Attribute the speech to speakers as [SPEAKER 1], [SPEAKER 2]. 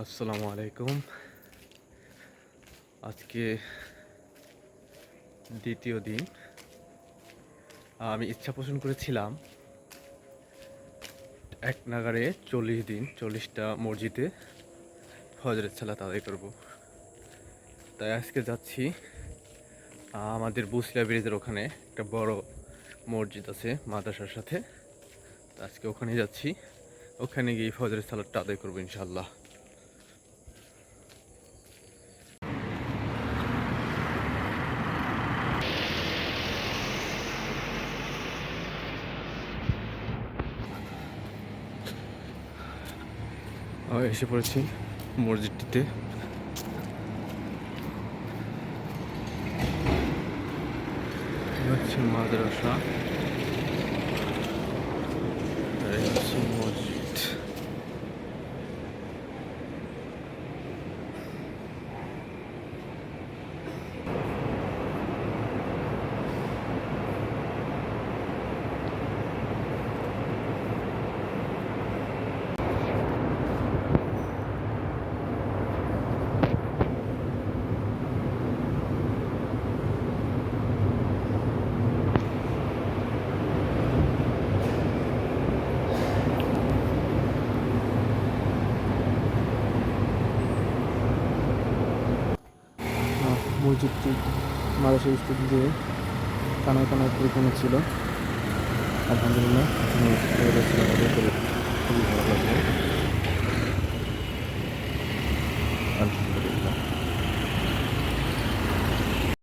[SPEAKER 1] আসসালামু আলাইকুম। আজকে দ্বিতীয় দিন। আমি ইচ্ছা পোষণ করেছিলাম এক নাগারে চল্লিশ দিন, চল্লিশটা মসজিদে ফজরের ছালাত আদায় করব। তাই আজকে যাচ্ছি, আমাদের বুসলিয়া ব্রিজের ওখানে একটা বড় মসজিদ আছে মাদ্রাসার সাথে। আজকে ওখানে যাচ্ছি। ওখানে গিয়ে ফজরের সালাদটা আদায় করব ইনশাল্লাহ এসে পড়েছি মসজিদটিতে। হচ্ছে মাদ্রাসা। হচ্ছে মসজিদ
[SPEAKER 2] আহ, মসজিদটি মাদ্রাসা দিয়ে কানায় কানায় পরিপূর্ণ ছিল। আলহামদুলিল্লাহ খুবই ভালো লাগল।